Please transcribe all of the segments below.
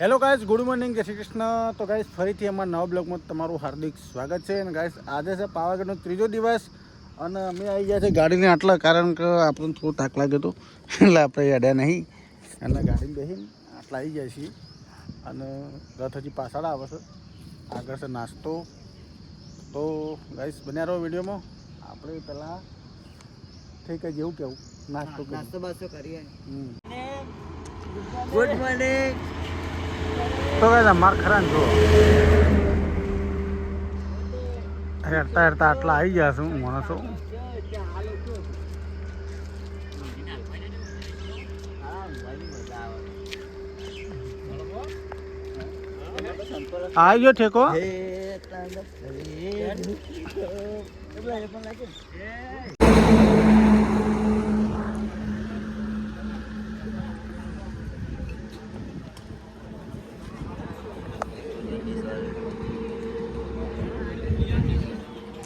Hello guys good morning જય શ્રી કૃષ્ણ. તો guys ફરીથી અમારા નવા બ્લોગમાં તમારું હાર્દિક સ્વાગત છે. અને ગાઈઝ આજે છે પાવાગઢનો ત્રીજો દિવસ. અને અમે આવી ગયા છે ગાડીને આટલા કારણ કે આપણને થોડું થાક લાગ્યો હતો. એટલે આપણે અડ્યા નહીં. એટલે ગાડીને બેસીને આટલા આવી જાય છીએ. અને રથ હજી પાછળ આવે છે. આગળ છે નાસ્તો. તો ગાઈઝ બન્યા રહો વિડીયોમાં. આપણે પહેલાં થઈ કે જેવું કેવું નાસ્તો નાસ્તો બાસ્તો કરીએ. ગુડ મોર્નિંગ તો કહેતા માર ખરા ને જો હેરતા હેરતા આટલા આવી ગયા છું માણસો? આવી ગયો ઠેકો?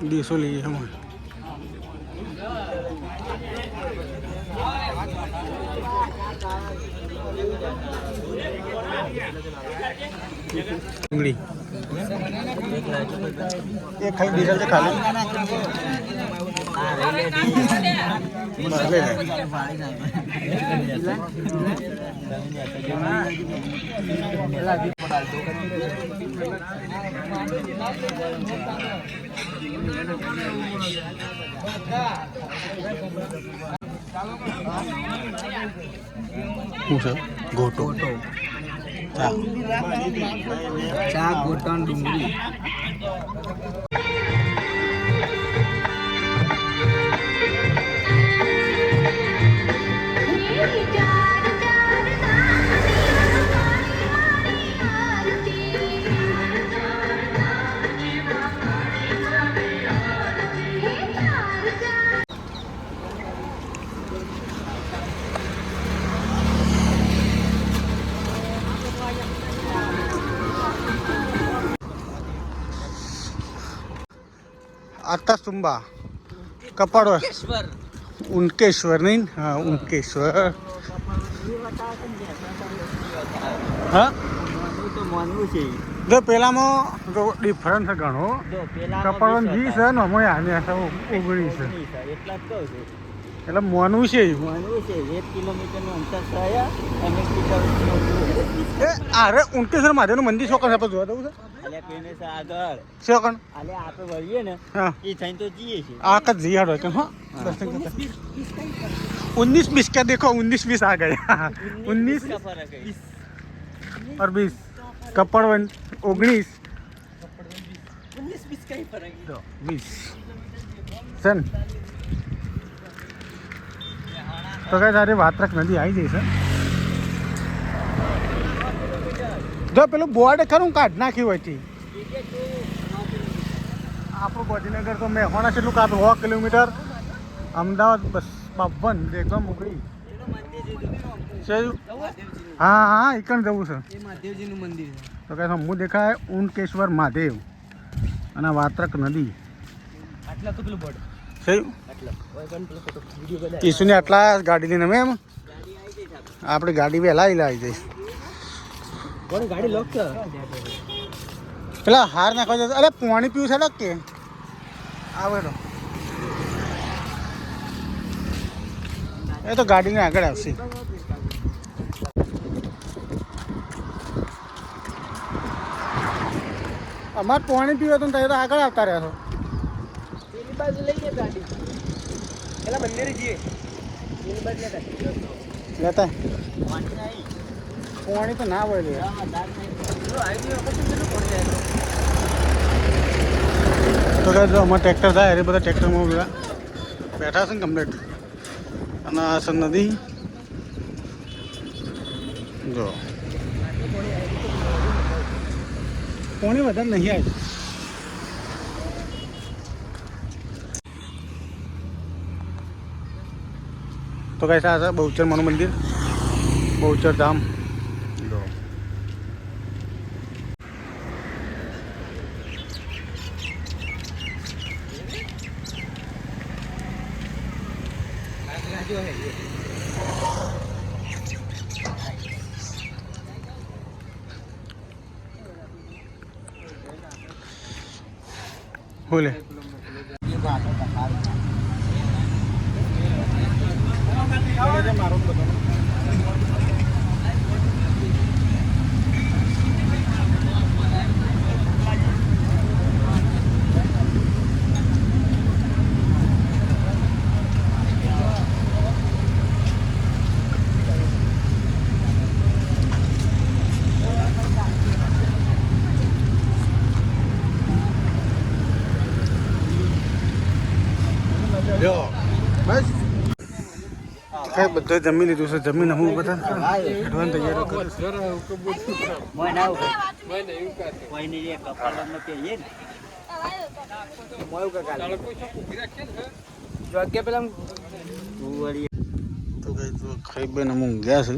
ડીસો લઈએ અમે ડુંગળી એ ખાલી ડીઝલ છે ખાલી બસ લઈ લે શું છે ગોટો ચા ચા. ગોટન ડુંગળી. ಅತ್ತ ತುಂಬ ಕಪಾಡ ಉನ್ಕೇಶ್ವರ್ ನೀನ್ ಹಾಂ જો પેલામાં જો ડિફરન્સ ઘણો કપાળો વીસ છે ને અમે આને ઓગણીસ એટલા જ કહું છું એટલે મોનવું છે માનવું છે એક કિલોમીટરનું અંતર થયા અને કિલોમીટર એ અરે ઉનકેશ્વર મહાદેવનું મંદિર શોકન આપણે જોવા જવું છે અલ્યા પેને છે આગળ શોકન અલ્યા આપણે વળીએ ને હા એ થઈને તો જઈએ છીએ આ કદ જી હાડો કે हाँ दर्शन करते उन्नीस बीस क्या देखो उन्नीस बीस आ गए उन्नीस का फरक है और बीस कपड़ वन ओगनीस उन्नीस बीस का ही फरक है तो बीस सन તો કઈ તારી વાત્રક નદી આવી જઈ છે જો પેલું બોર્ડ ખરું કાઢ નાખ્યું હોયથી આપણું ગાંધીનગર તો મેહોણા કેટલું કાપે સો કિલોમીટર. અમદાવાદ બસ બાવન એકદમ ઉગડી હા હા એકણ જવું છે. મહાદેવજીનું મંદિર તો કહે હું દેખાય ઊનકેશ્વર મહાદેવ. અને વાત્રક નદી આટલા તો પેલું બોર્ડ. બધા ઈસુને આટલા ગાડી લઈને અમે એમ? આપણે. ગાડી વહેલા આવી જઈશ ગાડી લોક પેલા હાર નાખવા જતા અરે પાણી પીવું છે કે. આવે એ તો ગાડીને આગળ આવશે. અમારે પાણી પીવું તો આગળ આવતા રહ્યા છો. પેલી બાજુ લઈએ ગાડી. પેલા મંદિરે જઈએ. પેલી બાજુ લેતા. પાણી તો ના જાય. તો કે જો અમારે ટ્રેક્ટર થાય એ બધા ટ્રેક્ટરમાં બધા બેઠા છે ને કમ્પ્લેટ અને આ છે નદી. જો. પાણી વધારે નહીં આવી. તો કઈ આ બહુચર માનું મંદિર. બહુચર ધામ. જો બોલે. મારો બધો જો બસ કઈ બધું જમી લીધું છે. જમીન હું બધા હેડવાની તૈયારી કરું. તો કઈ તો ખાઈ બેન અમુક ગયા છે.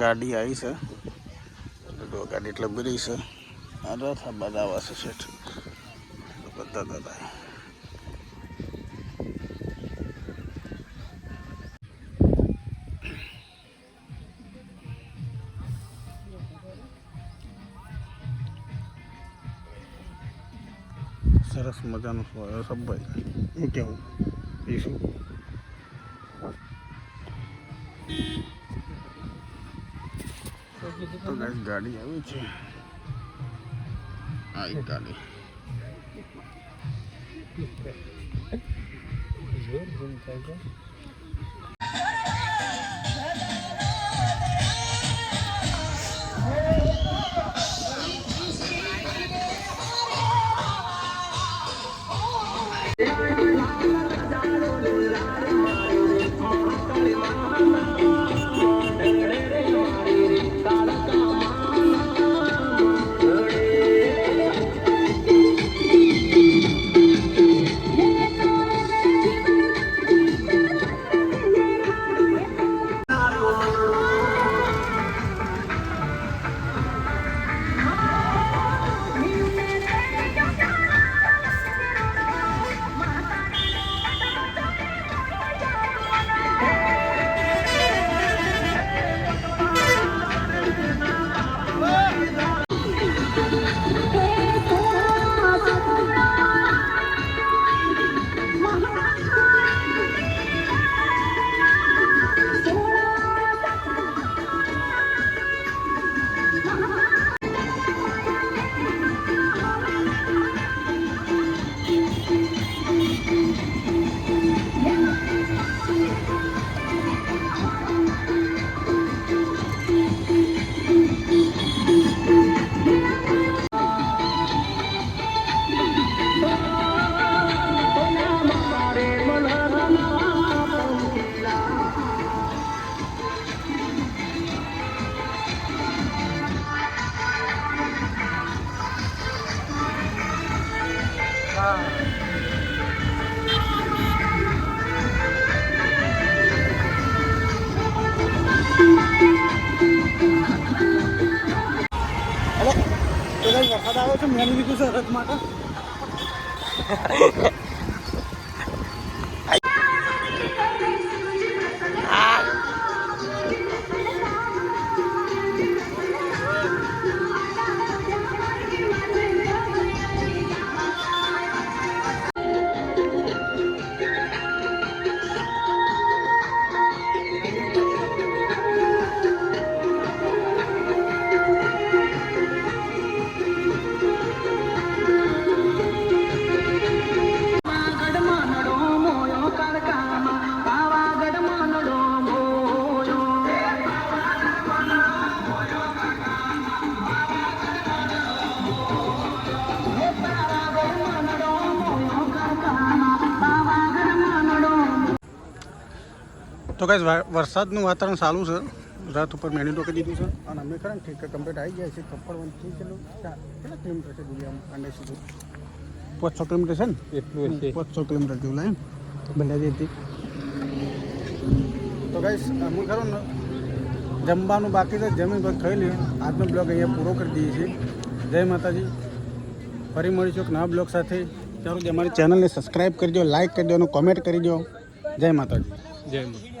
ગાડી આવી છે. ગાડી એટલે બધી છે. આ બધા આવશે શેઠ બધા દાદા. સરસ મજાનો સોયો સબભાઈ હું કેવું પીશું ગાડી આવી છે આ ગાડી તો વરસાદ આવ્યો છે મેં લીધું છે રથ માટે તો કઈ વરસાદનું વાતાવરણ સારું છે. રાત ઉપર મેની ટોકી દીધું છે. અને અમે ખરા ઠીક કમ્પ્લીટ આવી ગયા છે. કપડ વનથી કેટલું કેટલા કિલોમીટર છે દુનિયામાં? પાંડે સુધી છ? કિલોમીટર છે ને? એટલું હશે છ. કિલોમીટર જેવું લાગે બંધાજી તો ગાઈસ અમે ખરું ને જમવાનું બાકી છે જમીન પર ખાઈ લઈએ. આજનો બ્લોગ અહીંયા પૂરો કરી દઈએ છીએ. જય માતાજી. ફરી મળીશું એક નવા બ્લોગ સાથે. ચાલો અમારી ચેનલને સબસ્ક્રાઈબ કરી દો લાઈક કરી દો અને કોમેન્ટ કરી દો. જય માતાજી. જય માં